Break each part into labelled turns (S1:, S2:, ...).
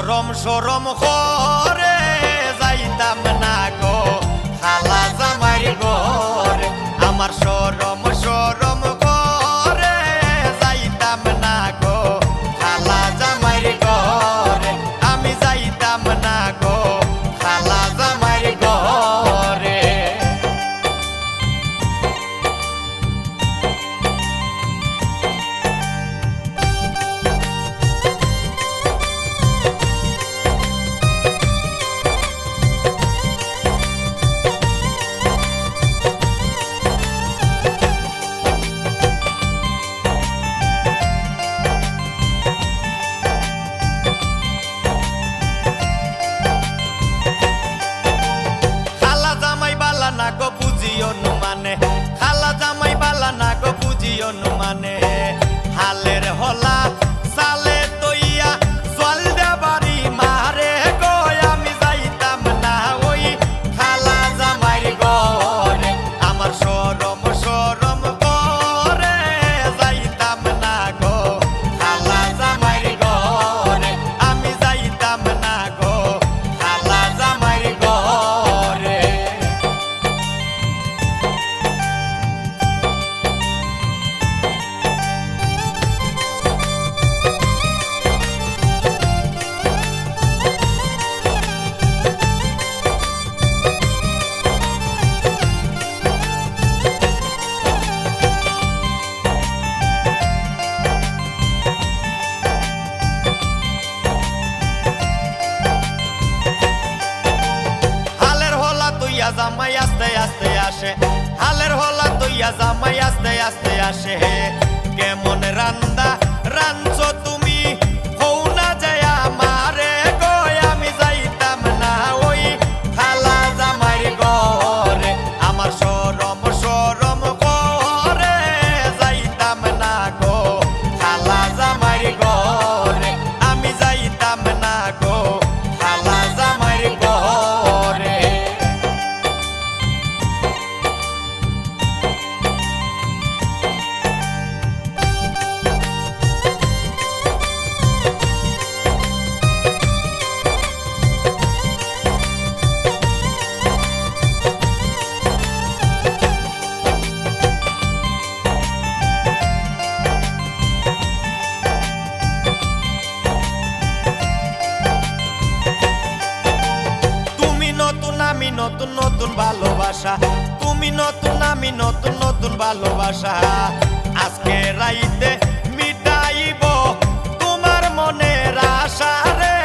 S1: সরম সরম করে যাইতাম না আস্তে আসে। হালের হলা তৈয়া জামাই আস্তে আস্তে আসে। হে কেমন রান্দা ভালোবাসা। তুমি নতুন আমি নতুন নতুন ভালোবাসা। আজকে রাইতে মিটাইব তোমার মনের আশা রে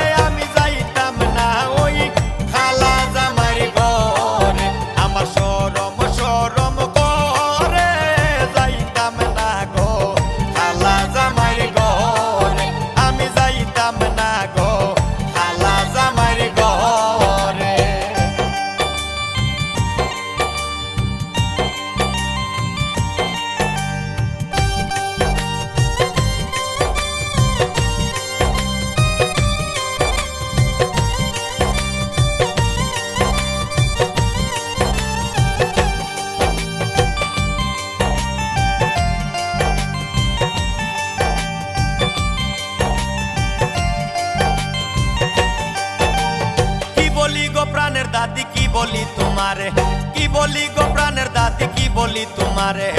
S1: বলি তোমারে? কি বলি গো প্রাণের দাদি কি বলি তোমারে?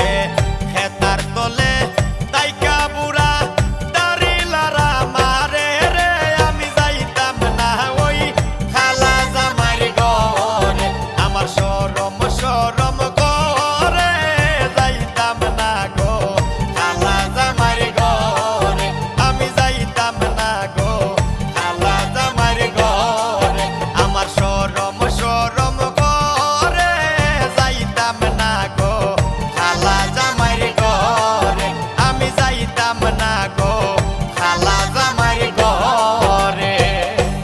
S1: হে তার তলে